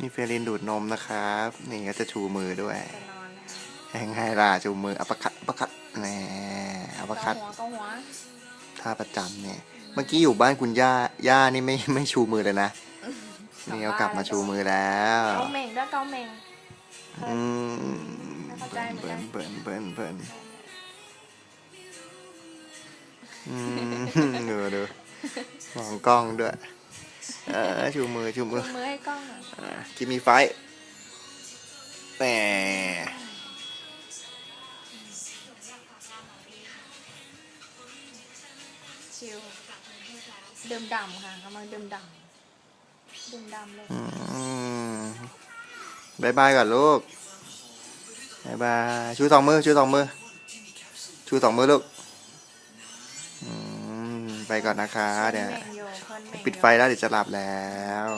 นี่เฟรลินดูดนมนะครับ นี่ก็จะชูมือด้วยจะนอนแล้วยังไงล่ะชูมืออัปคัดอัปคัดแหน่อัปคัดเกาหัวเกาหัวท่าประจำเนี่ย เมื่อกี้อยู่บ้านคุณย่า ย่านี่ไม่ไม่ชูมือเลยนะ นี่เขากลับมาชูมือแล้วเกาเมงด้วยเกาเมงอืมไม่เข้าใจเหมือนกัเบิ่นนเบิ่นเบิ่นเบิ่นอืมดูดูมองกล้องด้วย เออชูมือชูมืชูอมือให้กล้องหน่อยกิมีไฟแต่ชิลดื่มดำค่ะกำลังดื่มดำดื่มดำเลยอืมบายบายก่อนลูกบายบายชูสองมือชูสองมือชูสองมือลูกอืมไปก่อนนะคะเดี๋ยวเมง ปิดไฟแล้วเดี๋ยวจะหลับแล้ว